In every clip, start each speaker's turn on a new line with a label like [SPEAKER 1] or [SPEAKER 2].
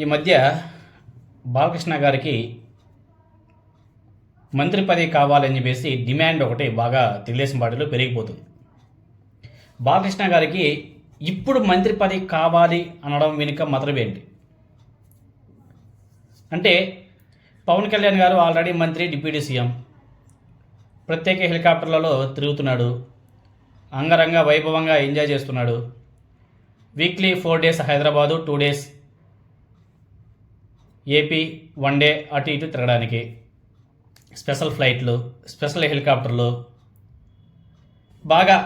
[SPEAKER 1] ఈ మధ్య బాలకృష్ణ గారికి మంత్రి పదవి కావాలని చెప్పేసి డిమాండ్ ఒకటి బాగా తెలుగుదేశం పార్టీలో పెరిగిపోతుంది. బాలకృష్ణ గారికి ఇప్పుడు మంత్రి పదవి కావాలి అనడం వెనుక మతలబ్ ఏంటి? అంటే పవన్ కళ్యాణ్ గారు ఆల్రెడీ మంత్రి డిప్యూటీ సీఎం ప్రత్యేక హెలికాప్టర్లలో తిరుగుతున్నాడు అంగరంగ వైభవంగా ఎంజాయ్ చేస్తున్నాడు. Weekly four days Hyderabad two days AP one day అటు ఇటు తిరగడానికి. స్పెషల్ ఫ్లైట్లు స్పెషల్ హెలికాప్టర్లు బాగా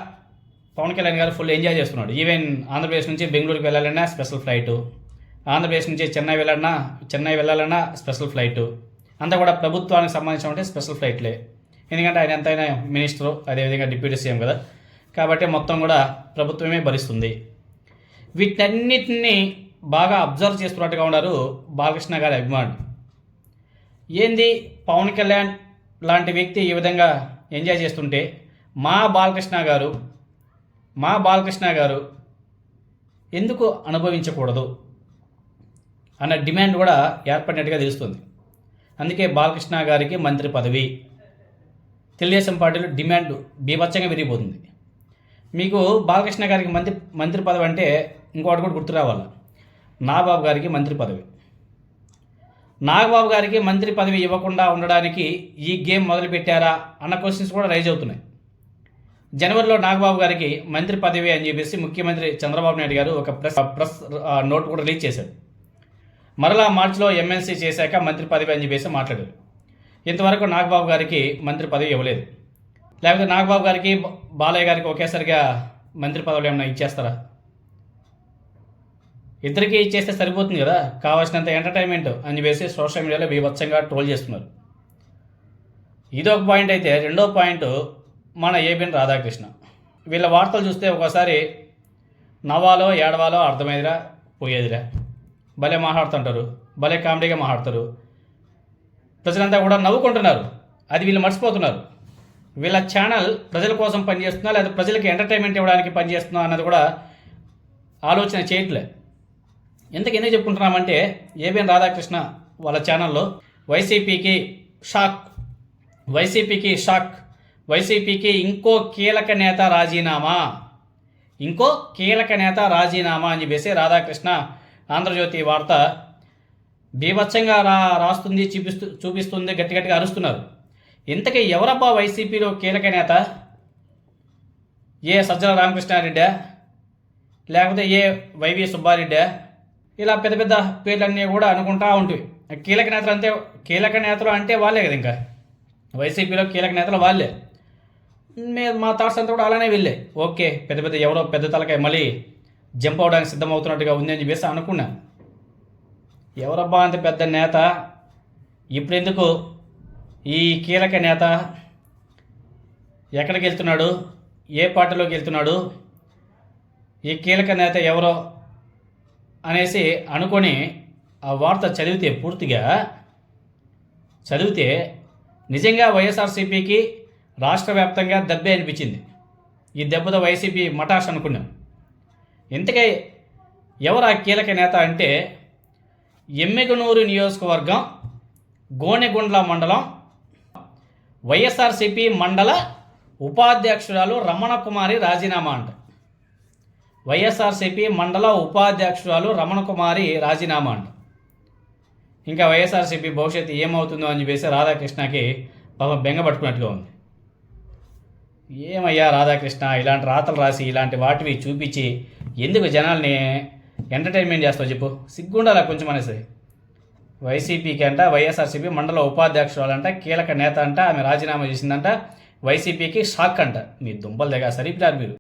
[SPEAKER 1] పవన్ కళ్యాణ్ గారు ఫుల్ ఎంజాయ్ చేస్తున్నాడు. ఈవెన్ ఆంధ్రప్రదేశ్ నుంచి బెంగళూరుకి వెళ్ళాలన్నా స్పెషల్ ఫ్లైటు ఆంధ్రప్రదేశ్ నుంచి చెన్నై వెళ్ళాలన్నా చెన్నై వెళ్ళాలన్నా స్పెషల్ ఫ్లైటు అంతా కూడా ప్రభుత్వానికి సంబంధించిన స్పెషల్ ఫ్లైట్లే ఎందుకంటే ఆయన ఎంతైనా మినిస్టరు అదేవిధంగా డిప్యూటీ సీఎం కదా. కాబట్టి మొత్తం కూడా ప్రభుత్వమే భరిస్తుంది. వీటన్నిటిని బాగా అబ్జర్వ్ చేస్తున్నట్టుగా ఉన్నారు బాలకృష్ణ గారి అభిమానులు. ఏంది? పవన్ కళ్యాణ్ లాంటి వ్యక్తి ఈ విధంగా ఎంజాయ్ చేస్తుంటే మా బాలకృష్ణ గారు మా బాలకృష్ణ గారు ఎందుకు అనుభవించకూడదు అన్న డిమాండ్ కూడా ఏర్పడినట్టుగా తెలుస్తుంది. అందుకే బాలకృష్ణ గారికి మంత్రి పదవి. తెలుగుదేశం పార్టీలో డిమాండ్ బీభత్సంగా విరిగిపోతుంది. మీకు బాలకృష్ణ గారికి మంత్రి మంత్రి పదవి అంటే ఇంకోటి కూడా గుర్తు రావాలి? నాగబాబు గారికి మంత్రి పదవి. నాగబాబు గారికి మంత్రి పదవి ఇవ్వకుండా ఉండడానికి ఈ గేమ్ మొదలుపెట్టారా అన్న క్వశ్చన్స్ కూడా రైజ్ అవుతున్నాయి. జనవరిలో నాగబాబు గారికి మంత్రి పదవి అని చెప్పేసి ముఖ్యమంత్రి చంద్రబాబు నాయుడు గారు ఒక ప్రెస్ ప్రెస్ నోట్ కూడా రిలీజ్ చేశారు. మరలా మార్చిలో ఎమ్మెల్సీ చేశాక మంత్రి పదవి అని చెప్పేసి మాట్లాడారు. ఇంతవరకు నాగబాబు గారికి మంత్రి పదవి ఇవ్వలేదు. లేకపోతే నాగబాబు గారికి బాలయ్య గారికి ఒకేసారిగా మంత్రి పదవులు ఏమైనా ఇచ్చేస్తారా? ఇద్దరికీ ఇచ్చేస్తే సరిపోతుంది కదా. కావాల్సినంత ఎంటర్టైన్మెంట్ అని చెప్పేసి సోషల్ మీడియాలో బీభత్సంగా ట్రోల్ చేస్తున్నారు. ఇదొక పాయింట్ అయితే రెండో పాయింట్ మన ఏబిఎన్ రాధాకృష్ణ. వీళ్ళ వార్తలు చూస్తే ఒకసారి నవ్వాలో ఏడవాలో అర్థమైదిరా పోయేదిరా. భలే మాట్లాడుతుంటారు భలే కామెడీగా మాట్లాడతారు. ప్రజలంతా కూడా నవ్వుకుంటున్నారు. అది వీళ్ళు మర్చిపోతున్నారు. వీళ్ళ ఛానల్ ప్రజల కోసం పనిచేస్తున్నా లేదా ప్రజలకి ఎంటర్టైన్మెంట్ ఇవ్వడానికి పనిచేస్తున్నా అన్నది కూడా ఆలోచన చేయట్లే. ఎందుకు ఎందుకు చెప్పుకుంటున్నామంటే ఏబిఎన్ రాధాకృష్ణ వాళ్ళ ఛానల్లో వైసీపీకి షాక్ వైసీపీకి షాక్ వైసీపీకి ఇంకో కీలక నేత రాజీనామా ఇంకో కీలక నేత రాజీనామా అని చెప్పేసి రాధాకృష్ణ ఆంధ్రజ్యోతి వార్త బీభత్సంగా రా రాస్తుంది చూపిస్తూ చూపిస్తుంది గట్టి గట్టిగా అరుస్తున్నారు. ఇంతకీ ఎవరబ్బా వైసీపీలో కీలక నేత? ఏ సజ్జల రామకృష్ణారెడ్డా? లేకపోతే ఏ వైవి సుబ్బారెడ్డా? ఇలా పెద్ద పెద్ద పేర్లన్నీ కూడా అనుకుంటా ఉంటుంది కీలక నేతలు అంతే కీలక నేతలు అంటే వాళ్ళే కదా ఇంకా. వైసీపీలో కీలక నేతలు వాళ్ళే. మే మా థాట్స్ అంతా కూడా అలానే వెళ్ళే. ఓకే పెద్ద పెద్ద ఎవరో పెద్ద తలకాయ మళ్ళీ జంప్ అవడానికి సిద్ధమవుతున్నట్టుగా ఉంది అని చెప్పేసి అనుకున్నాను ఎవరబ్బా అంత పెద్ద నేత? ఇప్పుడెందుకు ఈ కీలక నేత? ఎక్కడికి వెళ్తున్నాడు? ఏ పార్టీలోకి వెళ్తున్నాడు? ఈ కీలక నేత ఎవరో అనేసి అనుకొని ఆ వార్త చదివితే పూర్తిగా చదివితే నిజంగా వైఎస్ఆర్సీపీకి రాష్ట్ర వ్యాప్తంగా దెబ్బే అనిపించింది. ఈ దెబ్బతో వైసీపీ మటాష్ అనుకున్నాం. ఇంతకై ఎవరు ఆ కీలక నేత అంటే ఎమ్మిగనూరు నియోజకవర్గం గోనెగుండ్ల మండలం వైఎస్ఆర్సీపీ మండల ఉపాధ్యక్షురాలు రమణ కుమారి రాజీనామా అంట. వైఎస్ఆర్సీపీ మండల ఉపాధ్యక్షురాలు రమణ కుమారి రాజీనామా అంట. ఇంకా వైఎస్ఆర్సీపీ భవిష్యత్తు ఏమవుతుందో అని చెప్పేసి రాధాకృష్ణకి పాపం బెంగపట్టుకున్నట్టుగా ఉంది. ఏమయ్యా రాధాకృష్ణ ఇలాంటి రాతలు రాసి ఇలాంటి వాటివి చూపించి ఎందుకు జనాల్ని ఎంటర్టైన్మెంట్ చేస్తావు చెప్పు? సిగ్గుండాలా కొంచెం అనేసి. వైసీపీకి అంట వైఎస్ఆర్సీపీ మండల ఉపాధ్యక్షురాలంట కీలక నేత అంట ఆమె రాజీనామా చేసిందంట వైసీపీకి షాక్ అంట. మీ దుంపలు దగ్గర సరిపిలారు మీరు.